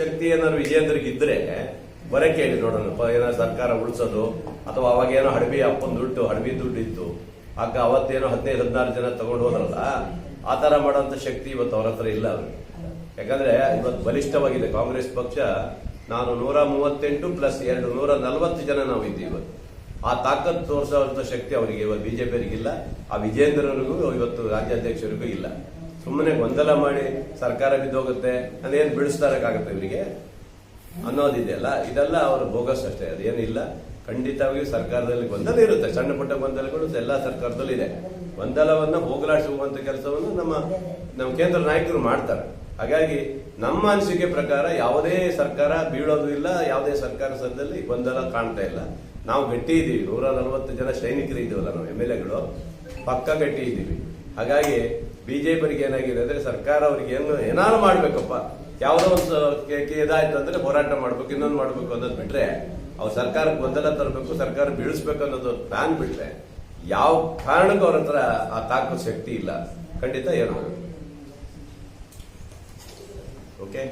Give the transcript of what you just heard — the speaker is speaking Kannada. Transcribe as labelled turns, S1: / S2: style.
S1: ಶಕ್ತಿ ಏನಾದ್ರು ವಿಜಯೇಂದ್ರಿಗೆ ಇದ್ರೆ ಬರಕ್ಕೆ ಹೇಳಿ ನೋಡೋಣ. ಏನೋ ಸರ್ಕಾರ ಉಳಿಸೋದು, ಅಥವಾ ಅವಾಗ ಏನೋ ಹಡಬಿ ಅಪ್ಪನ ದುಡ್ಡು, ಹಡಬಿ ದುಡ್ಡು ಇತ್ತು. ಆಗ ಅವತ್ತೇನೋ ಹದಿನೈದು, ಹದಿನಾರು ಜನ ತಗೊಂಡು ಹೋದ್ರಲ್ಲ, ಆ ತರ ಮಾಡೋಂಥ ಶಕ್ತಿ ಇವತ್ತು ಅವ್ರ ಹತ್ರ ಇಲ್ಲ ಅವ್ರಿಗೆ. ಯಾಕಂದ್ರೆ ಇವತ್ತು ಬಲಿಷ್ಠವಾಗಿದೆ ಕಾಂಗ್ರೆಸ್ ಪಕ್ಷ. ನಾನು ನೂರ ಮೂವತ್ತೆಂಟು ಪ್ಲಸ್ ಎರಡು, ನೂರ ನಲವತ್ತು ಜನ ನಾವು ಇದ್ದೀವಿ ಇವತ್ತು. ಆ ತಾಕತ್ ತೋರಿಸುವಂತ ಶಕ್ತಿ ಅವರಿಗೆ ಇವತ್ತು ಬಿಜೆಪಿಯವರಿಗಿಲ್ಲ, ಆ ವಿಜೇಂದ್ರನಿಗೂ ಇವತ್ತು ರಾಜ್ಯಾಧ್ಯಕ್ಷರಿಗೂ ಇಲ್ಲ. ಸುಮ್ಮನೆ ಗೊಂದಲ ಮಾಡಿ ಸರ್ಕಾರ ಬಿದ್ದೋಗುತ್ತೆ, ಅದೇನು ಬಿಡಿಸ್ತಾರಕ್ಕಾಗತ್ತೆ ಇವರಿಗೆ? ಅನ್ನೋದಿದೆಯಲ್ಲ ಇದೆಲ್ಲ ಅವರು ಬೋಗಸ್ ಅಷ್ಟೇ. ಅದೇನಿಲ್ಲ. ಖಂಡಿತವಾಗಿಯೂ ಸರ್ಕಾರದಲ್ಲಿ ಗೊಂದಲ ಇರುತ್ತೆ. ಸಣ್ಣ ಪುಟ್ಟ ಗೊಂದಲಗಳು ಎಲ್ಲ ಸರ್ಕಾರದಲ್ಲೂ ಇದೆ. ಗೊಂದಲವನ್ನ ಹೋಗಲಾಡಿಸುವಂತ ಕೆಲಸವನ್ನು ನಮ್ಮ ನಮ್ಮ ಕೇಂದ್ರ ನಾಯಕರು ಮಾಡ್ತಾರೆ. ಹಾಗಾಗಿ ನಮ್ಮ ಅನಿಸಿಕೆ ಪ್ರಕಾರ ಯಾವುದೇ ಸರ್ಕಾರ ಬೀಳೋದು ಇಲ್ಲ, ಯಾವುದೇ ಸರ್ಕಾರ ಸದ್ದಲ್ಲಿ ಗೊಂದಲ ಕಾಣ್ತಾ ಇಲ್ಲ. ನಾವು ಗಟ್ಟಿ ಇದ್ದೀವಿ ನೂರ ನಲವತ್ತು ಜನ ಸೈನಿಕರು ಇದ್ದೀವಲ್ಲ ನಾವು ಎಂ ಎಲ್ ಎಗಳು. ಪಕ್ಕ ಗಟ್ಟಿ ಇದ್ದೀವಿ ಹಾಗಾಗಿ ಬಿಜೆಪಿಯವರಿಗೆ ಏನಾಗಿದೆ ಅಂದ್ರೆ ಸರ್ಕಾರ ಅವ್ರಿಗೆ ಏನು ಏನಾದ್ರು ಮಾಡ್ಬೇಕಪ್ಪ. ಯಾವುದೋ ಒಂದು ಇದಾಯ್ತು ಅಂದ್ರೆ ಹೋರಾಟ ಮಾಡ್ಬೇಕು, ಇನ್ನೊಂದು ಮಾಡ್ಬೇಕು ಅನ್ನೋದು ಬಿಟ್ರೆ ಅವ್ರು ಸರ್ಕಾರಕ್ಕೆ ಗೊಂದಲ ತರಬೇಕು, ಸರ್ಕಾರ ಬೀಳಿಸ್ಬೇಕು ಅನ್ನೋದು ಪ್ಲಾನ್ ಬಿಟ್ರೆ ಯಾವ ಕಾರಣಕ್ಕೂ ಅವ್ರ ಹತ್ರ ಆ ತಾಕು ಶಕ್ತಿ ಇಲ್ಲ. ಖಂಡಿತ ಏನು. ಓಕೆ